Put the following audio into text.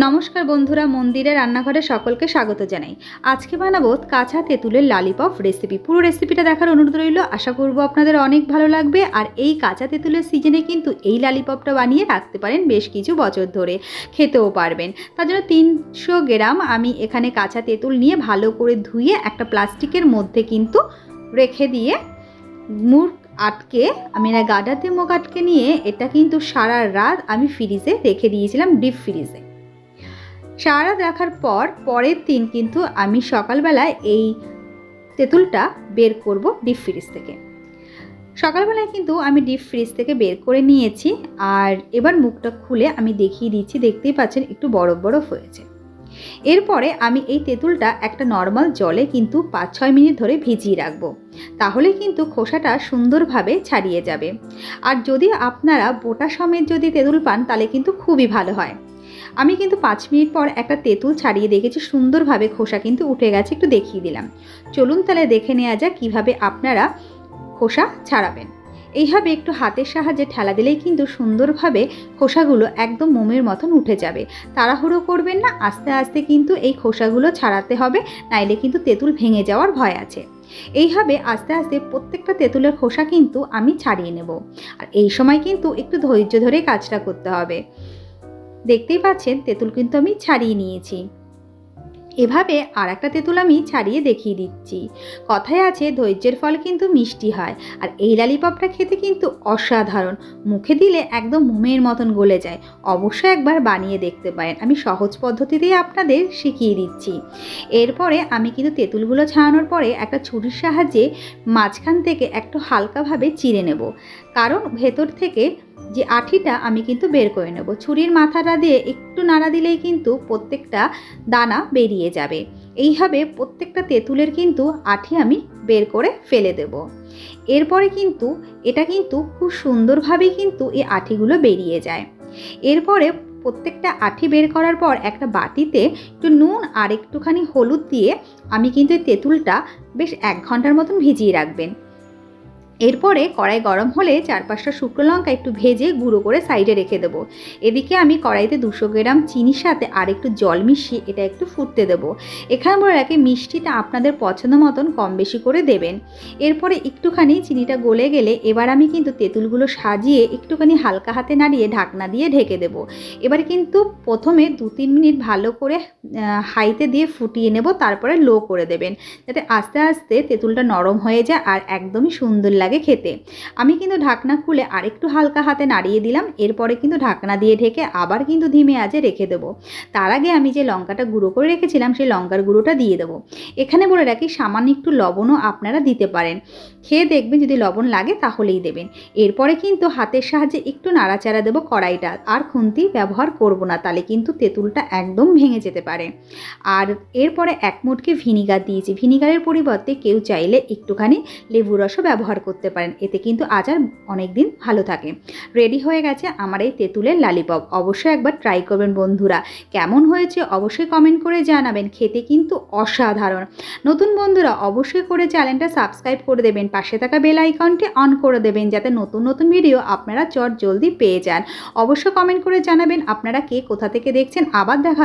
নমস্কার বন্ধুরা, মন্দিরের রান্নাঘরে সকলকে স্বাগত জানাই। আজকে বানাবো কাঁচা তেঁতুলের লালিপপ রেসিপি পুরো রেসিপিটা দেখার অনুরোধ রইল। আশা করব আপনাদের অনেক ভালো লাগবে। আর এই কাঁচা তেঁতুলের সিজনে কিন্তু এই লালিপপটা বানিয়ে রাখতে পারেন বেশ কিছু বছর ধরে। খেতেও পারবেন। তার জন্য তিনশো গ্রাম আমি এখানে কাঁচা তেঁতুল নিয়ে ভালো করে ধুয়ে একটা প্লাস্টিকের মধ্যে কিন্তু রেখে দিয়ে মুখ আটকে, আমি না গাডাতে মুখ আটকে নিয়ে এটা কিন্তু সারা রাত আমি ফ্রিজে রেখে দিয়েছিলাম ডিপ ফ্রিজে রাত রাখার পর পরের দিন কিন্তু আমি সকালবেলায় এই তেঁতুলটা বের করব ডিপ ফ্রিজ থেকে। সকালবেলায় কিন্তু আমি ডিপ ফ্রিজ থেকে বের করে নিয়েছি আর এবার মুখটা খুলে আমি দেখিয়ে দিচ্ছি, দেখতেই পাচ্ছেন একটু বরফ বরফ হয়েছে। এরপরে আমি এই তেঁতুলটা একটা নর্মাল জলে কিন্তু পাঁচ ছয় মিনিট ধরে ভিজিয়ে রাখব। তাহলে কিন্তু খোসাটা সুন্দরভাবে ছাড়িয়ে যাবে। আর যদি আপনারা বোটা সমেত যদি তেঁতুল পান, তাহলে কিন্তু খুবই ভালো হয়। আমি কিন্তু পাঁচ মিনিট পর একটা তেঁতুল ছাড়িয়ে দেখেছি, সুন্দরভাবে খোসা কিন্তু উঠে গেছে, একটু দেখিয়ে দিলাম। চলুন তাহলে দেখে নেওয়া যাক কীভাবে আপনারা খোসা ছাড়াবেন। এইভাবে একটু হাতের সাহায্যে ঠেলা দিলেই কিন্তু সুন্দরভাবে খোসাগুলো একদম মোমের মতন উঠে যাবে। তাড়াহুড়ো করবেন না, আস্তে আস্তে কিন্তু এই খোসাগুলো ছাড়াতে হবে, নাইলে কিন্তু তেঁতুল ভেঙে যাওয়ার ভয় আছে। এইভাবে আস্তে আস্তে প্রত্যেকটা তেঁতুলের খোসা কিন্তু আমি ছাড়িয়ে নেব। আর এই সময় কিন্তু একটু ধৈর্য ধরে কাজটা করতে হবে। দেখতেই পাচ্ছেন তেঁতুল কিন্তু আমি ছাড়িয়ে নিয়েছি। এভাবে আর একটা তেঁতুল আমি ছাড়িয়ে দেখিয়ে দিচ্ছি। কথায় আছে, ধৈর্যের ফল কিন্তু মিষ্টি হয়, আর এই লালিপপটা খেতে কিন্তু অসাধারণ। মুখে দিলে একদম মোমের মতন গলে যায়। অবশ্যই একবার বানিয়ে দেখতে পারেন। আমি সহজ পদ্ধতিতেই আপনাদের শিখিয়ে দিচ্ছি। এরপরে আমি কিন্তু তেঁতুলগুলো ছাড়ানোর পরে একটা ছুরির সাহায্যে মাঝখান থেকে একটু হালকাভাবে চিড়ে নেব। কারণ ভেতর থেকে যে আঠিটা আমি কিন্তু বের করে নেব। ছুরির মাথাটা দিয়ে একটু নাড়া দিলেই কিন্তু প্রত্যেকটা দানা বেরিয়ে যাবে। এইভাবে প্রত্যেকটা তেঁতুলের কিন্তু আঠি আমি বের করে ফেলে দেব। এরপরে কিন্তু এটা কিন্তু খুব সুন্দরভাবেই কিন্তু এই আঠিগুলো বেরিয়ে যায়। এরপরে প্রত্যেকটা আঠি বের করার পর একটা বাটিতে একটু নুন আর একটুখানি হলুদ দিয়ে আমি কিন্তু এই তেঁতুলটা বেশ এক ঘণ্টার মতন ভিজিয়ে রাখবেন। এরপরে কড়াই গরম হলে চার পাঁচটা শুকনো লঙ্কা একটু ভেজে গুঁড়ো করে সাইডে রেখে দেবো। এদিকে আমি কড়াইতে দুশো গ্রাম চিনির সাথে আর একটু জল মিশিয়ে এটা একটু ফুটতে দেবো। এখানে বলে রাখি মিষ্টিটা আপনাদের পছন্দ মতন কম বেশি করে দেবেন। এরপরে একটুখানি চিনিটা গলে গেলে এবার আমি কিন্তু তেঁতুলগুলো সাজিয়ে একটুখানি হালকা হাতে নাড়িয়ে ঢাকনা দিয়ে ঢেকে দেবো। এবার কিন্তু প্রথমে দু তিন মিনিট ভালো করে হাইতে দিয়ে ফুটিয়ে নেব, তারপরে লো করে দেবেন। যাতে আস্তে আস্তে তেঁতুলটা নরম হয়ে যায় আর একদমই সুন্দর লাগে খেতে। আমি কিন্তু ঢাকনা খুলে আরেকটু হালকা হাতে নাড়িয়ে দিলাম, এরপরে কিন্তু ঢাকনা দিয়ে ঢেকে আবার কিন্তু ধিমে আজে রেখে দেবো। তার আগে আমি যে লঙ্কাটা গুঁড়ো করে রেখেছিলাম, সেই লঙ্কার গুঁড়োটা দিয়ে দেবো। এখানে বলে রাখি, সামান্য একটু লবণও আপনারা দিতে পারেন। খেয়ে দেখবেন, যদি লবণ লাগে তাহলেই দেবেন। এরপরে কিন্তু হাতের সাহায্যে একটু নাড়াচাড়া দেবো কড়াইটা। আর খুন্তি ব্যবহার করব না, তাহলে কিন্তু তেঁতুলটা একদম ভেঙে যেতে পারে। আর এরপরে এক মুটকে ভিনিগার দিয়েছি। ভিনিগারের পরিবর্তে কেউ চাইলে একটুখানি লেবু রসও ব্যবহার করতে পারেন। এতে কিন্তু আচার অনেক দিন ভালো থাকে। রেডি হয়ে গেছে আমার এই তেঁতুলের লালিপপ অবশ্যই একবার ট্রাই করবেন বন্ধুরা। কেমন হয়েছে অবশ্যই কমেন্ট করে জানাবেন। খেতে কিন্তু অসাধারণ। নতুন বন্ধুরা, অবশ্যই করে চ্যানেলটা সাবস্ক্রাইব করে দেবেন। পাশে থাকা বেল আইকনটি অন করে দেবেন যাতে নতুন নতুন ভিডিও আপনারা চট জলদি পেয়ে যান। অবশ্যই কমেন্ট করে জানাবেন আপনারা কে কোথা থেকে দেখছেন। আবার দেখা